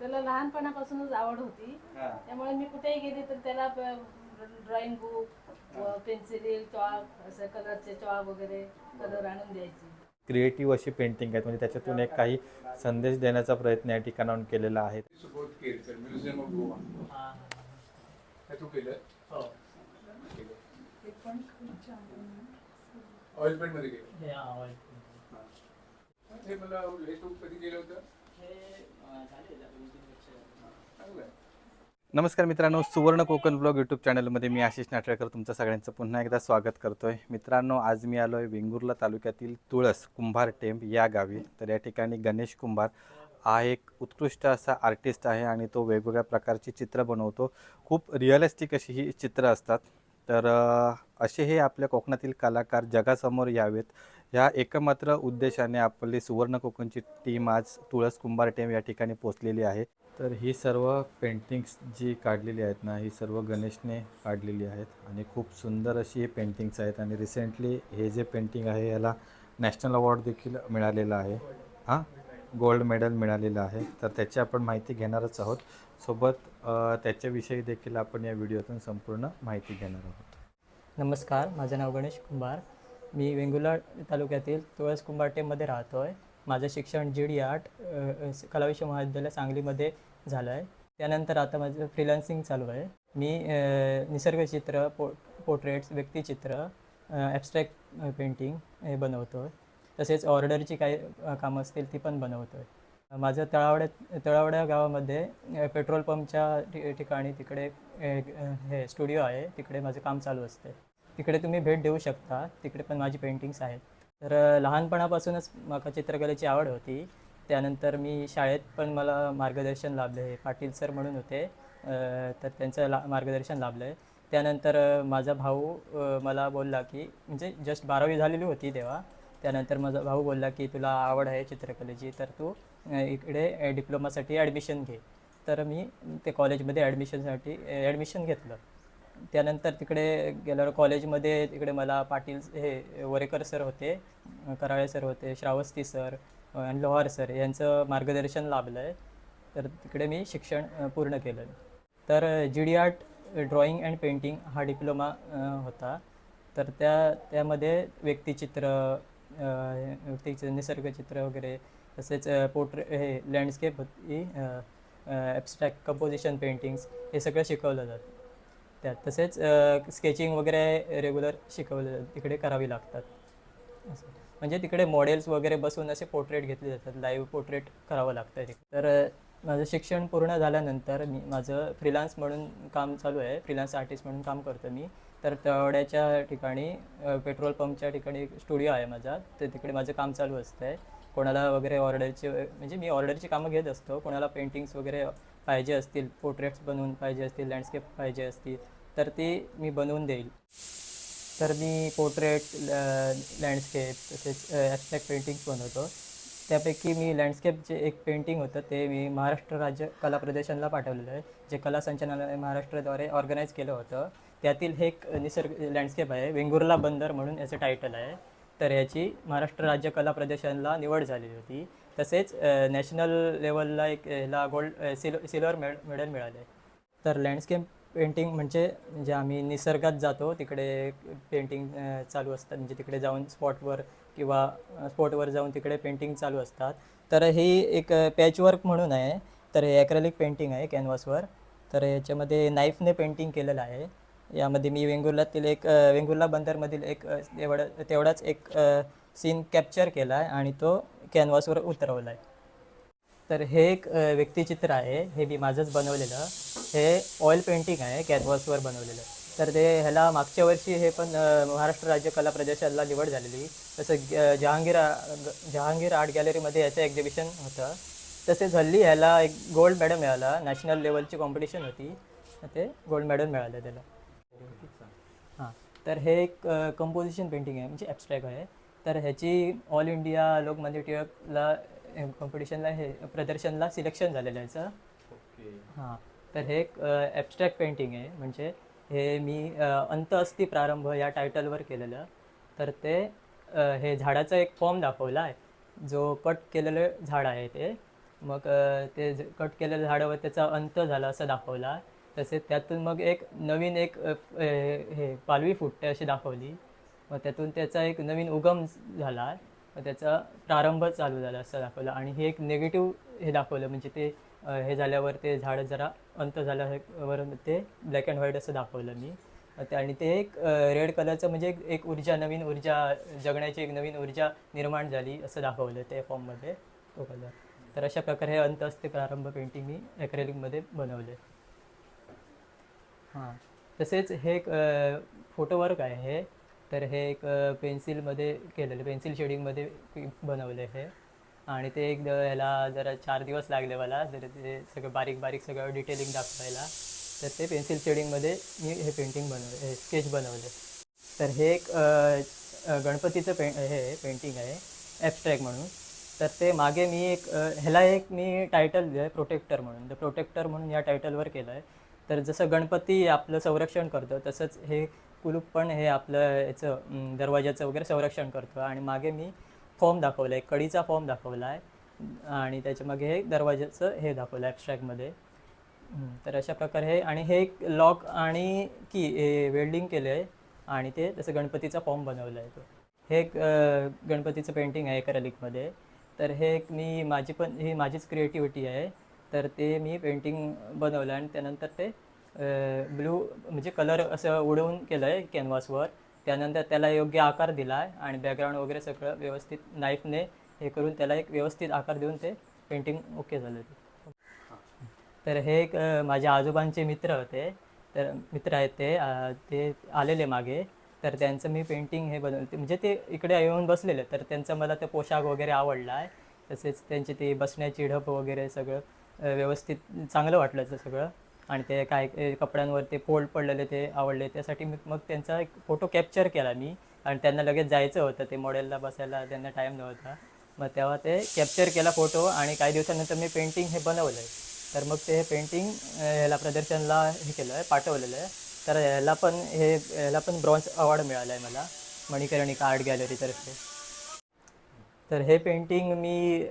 त्याला लहानपणापासूनच आवड होती. हा. त्यामुळे मी कुठेही गेली तर त्याला ड्रॉइंग बुक पेन्सिल चॉक असं कलरचे चॉक वगैरे कलर आणून द्यायची. क्रिएटिव्ह अशी पेंटिंग आहेत. म्हणजे त्याच्यातून एक काही संदेश देण्याचा प्रयत्न या ठिकाणाहून केलेला आहे. सपोर्ट केलं म्युझियम ऑफ गोवा हे. तू केलं केलं ऑइल पेंटमध्ये केलं हे मला हे तू कधी केलं होतं? आहे. म्हणजे नमस्कार मित्रांनो सुवर्ण कोकण ब्लॉग यूट्यूब चॅनलमध्ये मी आशिष नाटळकर. तुमचं सगळ्यांचं पुन्हा एकदा स्वागत करतोय. मित्रांनो आज मी आलो आहे वेंगुर्ला तालुक्यातील तुळस कुंभार टेंब या गावी. तर या ठिकाणी गणेश कुंभार हा एक उत्कृष्ट असा आर्टिस्ट आहे आणि तो वेगवेगळ्या प्रकारची चित्र बनवतो. खूप रिअलिस्टिक अशी ही चित्रं असतात. तर असे हे आपल्या कोकणातील कलाकार जगासमोर यावेत. ह्या एकमात्र उद्देशाने आपली सुवर्ण कोकणची टीम आज तुळस कुंभार टीम या ठिकाणी पोचलेली आहे. तर ही सर्व पेंटिंग्स जी काढलेली आहेत ना ही सर्व गणेशने काढलेली आहेत आणि खूप सुंदर अशी हे पेंटिंग्स आहेत आणि रिसेंटली हे जे पेंटिंग आहे याला नॅशनल अवॉर्ड देखील मिळालेला आहे. हां गोल्ड मेडल मिळालेलं आहे. तर त्याची आपण माहिती घेणारच आहोत. सोबत त्याच्याविषयी देखील आपण या व्हिडिओतून संपूर्ण माहिती घेणार आहोत. नमस्कार माझं नाव गणेश कुंभार. मी वेंगुला तालुक्यातील तुळस कुंभारटेमध्ये राहतो आहे माझं शिक्षण जी डी आर्ट कलाविश्व महाविद्यालय सांगलीमध्ये झालं आहे. त्यानंतर आता माझं फ्रीलान्सिंग चालू आहे. मी निसर्गचित्र पो पोर्ट्रेट्स व्यक्तिचित्र ॲबस्ट्रॅक्ट पेंटिंग हे बनवतो आहे तसेच ऑर्डरची काही कामं असतील ती पण बनवतो आहे माझं तळावड्या तळावड्या गावामध्ये पेट्रोल पंपच्या ठिकाणी तिकडे हे स्टुडिओ आहे. तिकडे माझं काम चालू असते. तिकडे तुम्ही भेट देऊ शकता. तिकडे पण माझी पेंटिंग्स आहेत. तर लहानपणापासूनच मला चित्रकलेची आवड होती. त्यानंतर मी शाळेत पण मला मार्गदर्शन लाभले. हे पाटील सर म्हणून होते. तर त्यांचं ला मार्गदर्शन लाभलं. आहे त्यानंतर माझा भाऊ मला बोलला की म्हणजे जस्ट बारावी झालेली होती तेव्हा. त्यानंतर माझा भाऊ बोलला की तुला आवड आहे चित्रकलेची तर तू इकडे डिप्लोमासाठी ॲडमिशन घे. तर मी ते कॉलेजमध्ये ॲडमिशनसाठी ॲडमिशन घेतलं. त्यानंतर तिकडे गेल्यावर कॉलेजमध्ये तिकडे मला पाटील हे वरेकर सर होते कराळे सर होते श्रावस्ती सर आणि लोहार सर यांचं मार्गदर्शन लाभलं आहे तर तिकडे मी शिक्षण पूर्ण केलं. तर G D art drawing and painting हा डिप्लोमा होता. तर त्या त्यामध्ये व्यक्तिचित्र अ, निसर्गचित्र वगैरे तसेच पोर्ट्रे हे लँडस्केप होती ॲबस्ट्रॅक्ट कंपोजिशन पेंटिंग्स हे सगळं शिकवलं जातं. त्यात तसेच स्केचिंग वगैरे रेग्युलर शिकवलं जातं. तिकडे करावी लागतात. असं. म्हणजे तिकडे मॉडेल्स वगैरे बसून असे पोर्ट्रेट घेतले जातात. लाईव्ह पोर्ट्रेट करावं लागतं. तर माझं शिक्षण पूर्ण झाल्यानंतर मी माझं फ्रीलान्स म्हणून काम चालू आहे. फ्रीलान्स आर्टिस्ट म्हणून काम करतो मी. तर तेवढ्याच्या ठिकाणी पेट्रोल पंपच्या ठिकाणी स्टुडिओ आहे माझा. तर तिकडे माझं काम चालू असतं आहे कोणाला वगैरे ऑर्डरची म्हणजे मी ऑर्डरची कामं घेत असतो. कोणाला पेंटिंग्स वगैरे पाहिजे असतील पोर्ट्रेट्स बनवून पाहिजे असतील लँडस्केप पाहिजे असतील तर ती मी बनवून देईल. तर मी पोर्ट्रेट लँडस्केप तसेच ॲबस्ट्रॅक्ट पेंटिंग्स बनवतो. त्यापैकी मी लँडस्केप जे एक पेंटिंग होतं ते मी महाराष्ट्र राज्य कला प्रदर्शनला पाठवलेलं आहे जे कला संचालनालय महाराष्ट्राद्वारे ऑर्गनाईज केलं होतं. त्यातील हे एक निसर्ग लँडस्केप आहे वेंगुर्ला बंदर म्हणून याचं टायटल आहे. तर याची महाराष्ट्र राज्य कला प्रदर्शनला निवड झालेली होती. तसेच नॅशनल लेवलला एक ह्याला गोल्ड सिल सिल्वर मेड मेडल मिळाले. तर लँडस्केप पेंटिंग म्हणजे म्हणजे आम्ही निसर्गात जातो तिकडे पेंटिंग चालू असतात म्हणजे तिकडे जाऊन स्पॉटवर किंवा स्पॉटवर जाऊन तिकडे पेंटिंग चालू असतात. तर ही एक पॅचवर्क म्हणून आहे. तर हे ॲक्रेलिक पेंटिंग आहे कॅनव्हासवर तर याच्यामध्ये नाईफने पेंटिंग केलेलं आहे. यामध्ये मी वेंगुर्लातील एक वेंगुर्ला बंदरमधील एक तेवढा तेवढाच एक सीन कॅप्चर केला आहे आणि तो कॅनव्हासवर उतरवला आहे तर हे एक व्यक्तिचित्र आहे. हे मी माझंच बनवलेलं. हे ऑइल पेंटिंग आहे कॅनव्हासवर बनवलेलं. तर ते ह्याला मागच्या वर्षी हे पण महाराष्ट्र राज्य कला प्रदर्शनला निवड झालेली. तसं जहांगीर जहांगीर आर्ट गॅलरीमध्ये याचं एक्झिबिशन होतं. तसेच हल्ली ह्याला एक गोल्ड मेडल मिळाला. नॅशनल लेवलची कॉम्पिटिशन होती. ते गोल्ड मेडल मिळालं त्याला. हां. तर हे एक कंपोजिशन पेंटिंग आहे. म्हणजे ॲबस्ट्रॅक्ट आहे. तर ह्याची ऑल इंडिया लोकमान्य टिळकला कॉम्पिटिशनला हे प्रदर्शनला सिलेक्शन झालेलं आहे याचं हां. तर हे एक ॲबस्ट्रॅक्ट पेंटिंग आहे. म्हणजे हे मी अंत अस्ति प्रारंभ या टायटलवर केलेलं. तर ते हे झाडाचा एक फॉर्म दाखवला आहे जो कट केलेलं झाड आहे ते. मग ते ज- कट केलेलं झाडावर त्याचा अंत झाला असं दाखवला. तसेच त्यातून मग एक नवीन एक हे पालवी फुटते अशी दाखवली. मग त्यातून त्याचा एक नवीन उगम झाला. मग त्याचा प्रारंभ चालू झाला असं दाखवलं. आणि हे एक निगेटिव्ह हे दाखवलं. म्हणजे ते हे झाल्यावर ते झाड जरा अंत झाल्यावर ते ब्लॅक अँड व्हाईट असं दाखवलं मी. ते- आणि ते एक रेड कलरचं म्हणजे एक- ऊर्जा नवीन ऊर्जा जगण्याची एक नवीन ऊर्जा निर्माण झाली असं दाखवलं ते फॉर्ममध्ये तो कलर तर अशा प्रकारे हे अंत असते प्रारंभ पेंटिंग मी ॲक्रेलिकमध्ये बनवले हां. तसेच हे एक फोटोवर्क आहे हे. तर हे एक पेन्सिलमध्ये केलेलं पेन्सिल शेडिंगमध्ये बनवलं हे. आणि ते एक ह्याला जरा चार दिवस लागले मला जर ते सगळं बारीक बारीक सगळं डिटेलिंग दाखवायला. तर ते पेन्सिल शेडिंगमध्ये मी हे पेंटिंग बनवले स्केच बनवले. तर हे एक गणपतीचं पे हे पेंटिंग आहे ॲबस्ट्रॅक्ट म्हणून. तर ते मागे मी एक ह्याला एक मी टायटल दिलं आहे प्रोटेक्टर म्हणून. द प्रोटेक्टर म्हणून या टायटलवर केलं आहे तर जसं गणपती आपलं संरक्षण करतं तसंच हे कुलूप पण हे आपलं याचं दरवाजाचं वगैरे संरक्षण करतं. आणि मागे मी फॉर्म दाखवला आहे कडीचा फॉर्म दाखवला आहे आणि त्याच्यामागे हे दरवाजाचं हे दाखवलं आहे ॲबस्ट्रॅक्टमध्ये तर अशा प्रकारे हे आणि हे एक लॉक आणि की हे वेल्डिंग केलं आहे आणि ते तसं गणपतीचा फॉर्म बनवला आहे तो. हे एक गणपतीचं पेंटिंग आहे करलिकमध्ये तर हे एक मी माझी पण ही माझीच क्रिएटिव्हिटी आहे. तर ते मी पेंटिंग बनवलं आणि त्यानंतर ते ब्लू म्हणजे कलर असं उडवून केलं आहे कॅनव्हासवर त्यानंतर त्याला योग्य आकार दिला आहे आणि बॅकग्राऊंड वगैरे सगळं व्यवस्थित नाईफने हे करून त्याला एक व्यवस्थित आकार देऊन ते पेंटिंग ओके झालं तर हे एक माझ्या आजोबांचे मित्र होते. तर मित्र आहेत ते ते आलेले मागे. तर त्यांचं मी पेंटिंग हे बनवते म्हणजे ते इकडे येऊन बसलेले. तर त्यांचा मला ते पोशाख वगैरे आवडला आहे तसेच त्यांची ती बसण्याची ढप वगैरे सगळं व्यवस्थित चांगलं वाटलं ते सगळं. आणि ते काय ए, कपड्यांवर ते फोल्ड पडलेले ते आवडले त्यासाठी मी मग त्यांचा एक फोटो कॅप्चर केला मी. आणि त्यांना लगेच जायचं होतं ते मॉडेलला बसायला त्यांना टाईम नव्हता. मग तेव्हा ते कॅप्चर केला फोटो आणि काही दिवसानंतर मी पेंटिंग हे बनवलं आहे तर मग ते पेंटिंग ह्याला प्रदर्शनला हे केलं आहे पाठवलेलं आहे तर ह्याला पण हे ह्याला पण ब्रॉन्झ अवॉर्ड मिळाला आहे मला. मणिकर्णिका आर्ट गॅलरीतर्फे तर हे पेंटिंग मी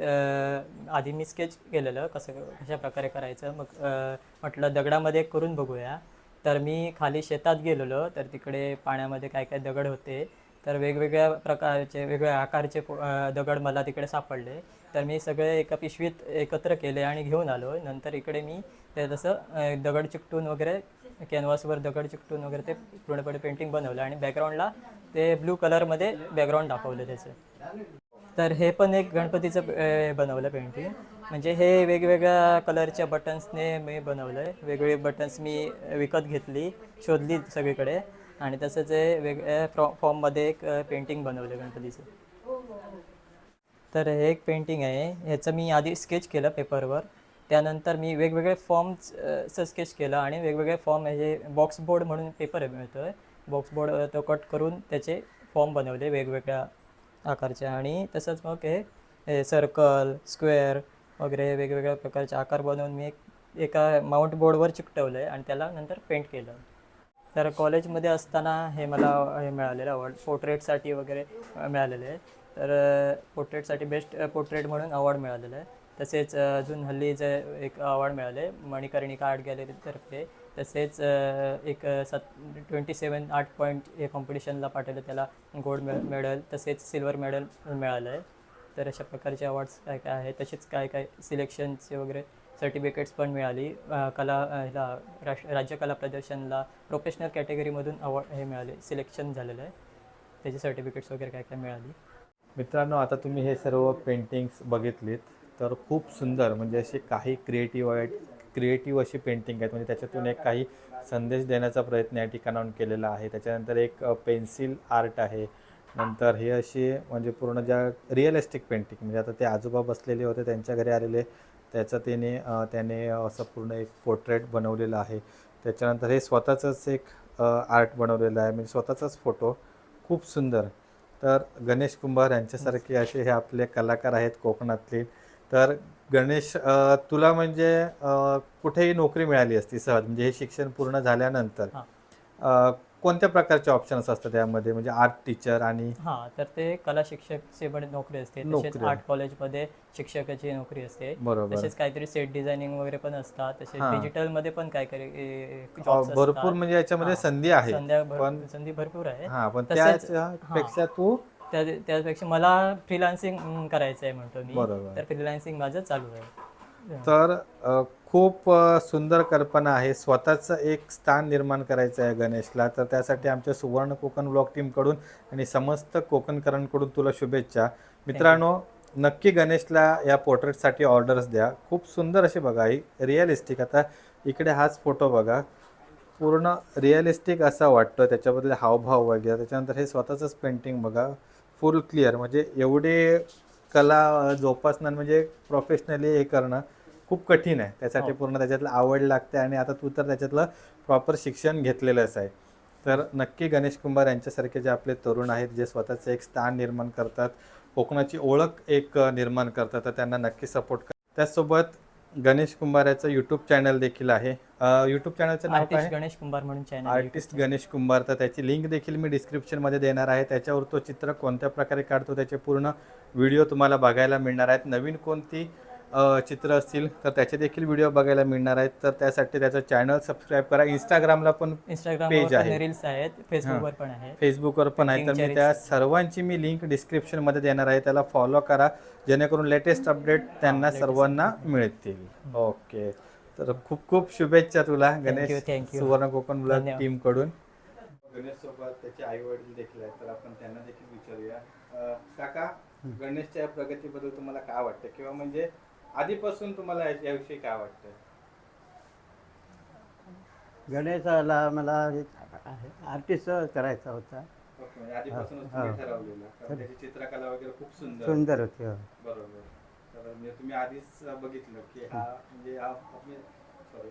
आधी मी स्केच केलेलं कसं कशा प्रकारे करायचं मग म्हटलं दगडामध्ये करून बघूया. तर मी खाली शेतात गेलेलो तर तिकडे पाण्यामध्ये काय काय दगड होते तर वेगवेगळ्या प्रकारचे वेगवेगळ्या आकारचे दगड मला तिकडे सापडले. तर मी सगळे एका पिशवीत एकत्र केले आणि घेऊन आलो. नंतर इकडे मी ते तसं दगड चिकटून वगैरे कॅनव्हासवर दगड चिकटून वगैरे ते पूर्णपणे पेंटिंग बनवलं आणि बॅकग्राऊंडला ते ब्लू कलरमध्ये बॅकग्राऊंड दाखवलं त्याचं. तर हे पण एक गणपतीचं अ, बनवलं पेंटिंग. म्हणजे हे वेगवेगळ्या कलरच्या बटन्सने मी बनवलं आहे वेगवेगळे बटन्स मी विकत घेतली शोधली सगळीकडे. आणि तसंच हे वेगळ्या फ्रॉ फॉर्ममध्ये एक पेंटिंग बनवलं गणपतीचं. तर हे एक पेंटिंग आहे. ह्याचं मी आधी स्केच केलं पेपरवर. त्यानंतर मी वेगवेगळे फॉर्म्सचं स्केच केलं आणि वेगवेगळे फॉर्म हे बॉक्स बोर्ड म्हणून पेपर मिळतो आहे बॉक्स बोर्ड तो कट करून त्याचे फॉर्म बनवले वेगवेगळ्या आकारचे आणि तसंच मग हे सर्कल स्क्वेअर वगैरे वेगवेगळ्या प्रकारचे आकार बनवून मी एक एका माउंट बोर्डवर चिकटवलं आहे आणि त्याला नंतर पेंट केलं. तर कॉलेजमध्ये असताना हे मला हे मिळालेलं अवॉर्ड पोर्ट्रेटसाठी वगैरे मिळालेलं आहे. तर पोर्ट्रेटसाठी बेस्ट पोर्ट्रेट म्हणून अवॉर्ड मिळालेलं आहे. तसेच अजून हल्ली जे एक अवॉर्ड मिळाले मणिकर्णिका आर्ट गॅलरीतर्फे तसेच एक सत ट्वेंटी सेवन आर्ट पॉईंट हे कॉम्पिटिशनला पाठवलं त्याला गोल्ड मे मेडल तसेच सिल्वर मेडल मिळालं आहे तर अशा प्रकारचे अवॉर्ड्स काय काय आहे तसेच काय काय सिलेक्शनचे वगैरे सर्टिफिकेट्स पण मिळाली. कला ह्याला राष्ट्र राज्य कला प्रदर्शनला प्रोफेशनल कॅटेगरीमधून अवॉर्ड हे मिळाले. सिलेक्शन झालेलं आहे. त्याचे सर्टिफिकेट्स वगैरे काय काय मिळाली? मित्रांनो आता तुम्ही हे सर्व पेंटिंग्स बघितलीत. तर खूप सुंदर म्हणजे अशी काही क्रिएटिव्ह आहेत क्रिएटिव्ह अशी पेंटिंग आहेत. म्हणजे त्याच्यातून एक काही संदेश देण्याचा प्रयत्न या ठिकाणाहून केलेला आहे. त्याच्यानंतर एक पेन्सिल आर्ट आहे. नंतर हे अशी म्हणजे पूर्ण ज्या रिअलिस्टिक पेंटिंग म्हणजे आता ते आजोबा बसलेले होते त्यांच्या घरी आलेले. त्याचं त्याने त्याने असं पूर्ण एक पोर्ट्रेट बनवलेलं आहे. त्याच्यानंतर हे स्वतःचंच एक आर्ट बनवलेलं आहे. म्हणजे स्वतःचाच फोटो खूप सुंदर. तर गणेश कुंभार यांच्यासारखे असे हे आपले कलाकार आहेत कोकणातले. तर गणेश तुला म्हणजे कुठेही नोकरी मिळाली असती सहज म्हणजे हे शिक्षण पूर्ण झाल्यानंतर कोणत्या प्रकारचे ऑप्शन्स असतात त्यामध्ये म्हणजे आर्ट टीचर आणि हां तर ते कला शिक्षकची पण नोकरी असते. तसेच. आर्ट कॉलेजमध्ये शिक्षकाची नोकरी असते. बरोबर. तसेच काहीतरी सेट डिझायनिंग वगैरे पण असतात. तसेच. डिजिटलमध्ये पण जॉब्स भरपूर म्हणजे याच्यामध्ये. संधी आहे. संधी भरपूर आहे. हा पण त्यापेक्षा तू त्या त्यापेक्षा मला फ्रीलान्सिंग करायचं आहे म्हणतो मी. बरोबर. तर फ्रीलान्सिंग माझं चालू आहे. तर अ, खूप अ, सुंदर कल्पना आहे. स्वतःचं एक स्थान निर्माण करायचं आहे गणेशला. तर त्यासाठी आमच्या सुवर्ण कोकण ब्लॉग टीमकडून आणि समस्त कोकणकरांकडून तुला शुभेच्छा. मित्रांनो नक्की गणेशला या पोर्ट्रेटसाठी ऑर्डर्स द्या. खूप सुंदर अशी बघा ही रिअलिस्टिक आता इकडे हाच फोटो बघा. पूर्ण रिअलिस्टिक असा वाटतो त्याच्याबद्दल हावभाव वगैरे. त्याच्यानंतर हे स्वतःचंच पेंटिंग बघा. Full clear. म्हणजे एवढे कला जोपासणं म्हणजे प्रोफेशनली हे करणं खूप कठीण आहे. त्यासाठी हो. पूर्ण त्याच्यातलं आवड लागते आणि आता तू तर त्याच्यातलं प्रॉपर शिक्षण घेतलेलंच आहे. तर नक्की गणेश कुंभार यांच्यासारखे जे आपले तरुण आहेत जे स्वतःचं एक स्थान निर्माण करतात कोकणाची ओळख एक निर्माण करतात तर त्यांना नक्की सपोर्ट कर. त्याचसोबत गणेश कुंभार याचं यूट्यूब चॅनल देखील आहे. यूट्यूब चॅनलचं नाव काय? आर्टिस्ट आहे? गणेश कुंभार म्हणून चॅनल आर्टिस्ट गणेश कुंभार. तर त्याची लिंक देखील मी डिस्क्रिप्शनमध्ये देणार आहे. त्याच्यावर तो चित्र कोणत्या प्रकारे काढतो त्याचे पूर्ण व्हिडिओ तुम्हाला बघायला मिळणार आहेत. नवीन कोणती अ, चित्र असतील तर त्याचे देखील व्हिडिओ बघायला मिळणार आहेत. तर त्यासाठी त्याचं चॅनल सबस्क्राईब करा. इंस्टाग्रामला पण इंस्टाग्रामवर page आहे. पण रील्स आहेत फेसबुकवर पण आहे फेसबुकवर पण आहे. तर मी त्या सर्वांची मी लिंक डिस्क्रिप्शनमध्ये देणार आहे. त्याला फॉलो करा. जेणेकरून लेटेस्ट अपडेट त्यांना सर्वांना मिळतील. ओके तर खूप खूप शुभेच्छा तुला गणेश you. सुवर्ण कोकण धन्यवाद. टीमकडून. गणेश सोबत त्याचे आई वडील देखील आहेत तर आपण त्यांना देखील विचारूया. काका गणेशच्या प्रगतीबद्दल तुम्हाला काय वाटतं? किंवा म्हणजे आधीपासून तुम्हाला याविषयी काय वाटतं? गणेशाला मला आर्टिस्ट करायचा होता. म्हणजे आधीपासूनच हा, हा. चित्रकला वगैरे खूप सुंदर सुंदर होती हो. बरोबर. तर म्हणजे तुम्ही आधीच बघितलं की हा म्हणजे हा सॉरी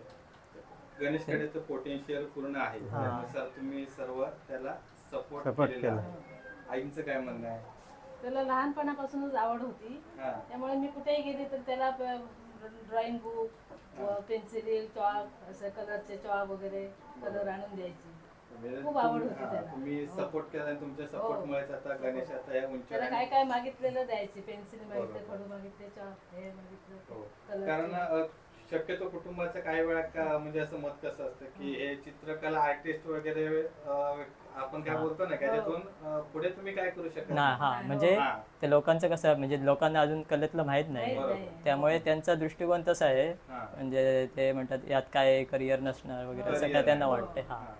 गणेशकडे पोटेन्शियल पूर्ण आहे. हा. त्यानुसार तुम्ही सर्व त्याला सपोर्ट Support केलेला केला. आहे. आईंचं काय म्हणणं आहे? त्याला लहानपणापासूनच आवड होती. हा. त्यामुळे मी कुठेही गेली तर त्याला ड्रॉइंग बुक पेन्सिली चॉक असं कलरचे चॉक वगैरे कलर आणून द्यायची. खूप आवड होती हा, त्याला. तुम्ही हो. सपोर्ट केला आणि तुमच्या सपोर्ट हो. मुळेच आता गणेश आता या त्याला. काय काय मागितलेलं द्यायची पेन्सिल मागितले. खडू मागितले चॉक हे मागितलं हो. कारण शक्यतो कुटुंबाचं काही वेळा का म्हणजे असं मत कसं असतं की हे चित्रकला आर्टिस्ट वगैरे आपण काय हा. बोलतो ना हो. अ, पुढे तुम्ही काय करू शकता ना हा म्हणजे हा. ते लोकांचं कसं म्हणजे लोकांना अजून कलेतलं माहीत नाही. त्यामुळे त्यांचा दृष्टिकोन तसा आहे हा. म्हणजे ते म्हणतात यात काय करिअर नसणार वगैरे असं काय त्यांना वाटते हा हा.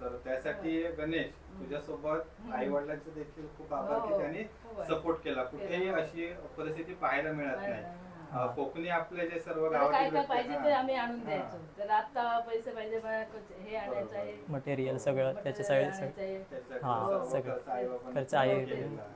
तर त्यासाठी गणेश तुझ्यासोबत आई वडिलांचे देखील खूप आभार की हो. त्यांनी हो. सपोर्ट केला कुठेही अशी परिस्थिती पाहायला मिळत नाही हा. कोकणी आपले जे सर्व काय गावातील काय पाहिजे हा. ते आम्ही आणून हा. द्यायचो त्याला आता पैसे पाहिजे बा, हे आणायचं आहे मटेरियल सगळं त्याचे सगळे सगळे हा. खर्च आहे.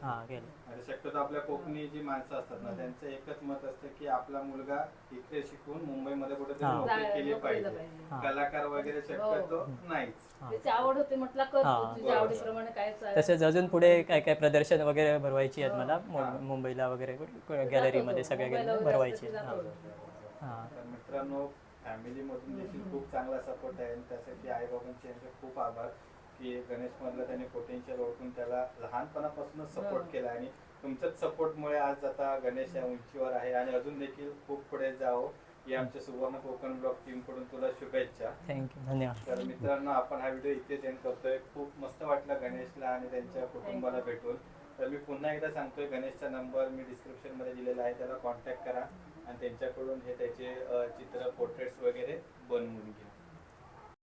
हा गेलं आणि शक्यतो आपल्या कोकणी जी माणसं असतात ना त्यांचं एकच मत असतं की आपला मुलगा इकडे शिकून मुंबईमध्ये कुठेतरी हा. नोकरी केली पाहिजे पाहिजे. हा. कलाकार वगैरे शक्यतो नाहीच हा. त्याची आवड होती म्हटलं कर हा. तू तुझ्या बरोबर. आवडीप्रमाणे काय चालेल. तसेच अजून पुढे काय काय प्रदर्शन वगैरे भरवायची आहेत मला. मु- मुंबईला वगैरे गॅलरीमध्ये. सगळ्या मुंबईला गॅलरी वगैरे भरवायची आहेत. जातो. हा तर मित्रांनो फॅमिलीमधून देखील खूप चांगला सपोर्ट आहे आणि त्यासाठी आई बाबांचे यांचे खूप आभार की गणेश मधलं त्यांनी पोटेन्शियल ओळखून त्याला लहानपणापासूनच सपोर्ट. केला आणि तुमच्याच सपोर्टमुळे आज आता गणेश या उंचीवर आहे आणि अजून देखील खूप पुढे जावं ही आमच्या सुवर्ण कोकण ब्लॉग टीमकडून तुला शुभेच्छा. थँक्यू धन्यवाद. तर मित्रांनो आपण हा व्हिडिओ इथेच एंड करतोय. खूप मस्त वाटलं गणेशला आणि त्यांच्या कुटुंबाला भेटून. तर मी पुन्हा एकदा सांगतोय गणेशचा नंबर मी डिस्क्रिप्शनमध्ये दिलेला आहे. त्याला कॉन्टॅक्ट करा आणि त्यांच्याकडून हे त्याचे चित्र पोर्ट्रेट्स वगैरे बनवून घ्या.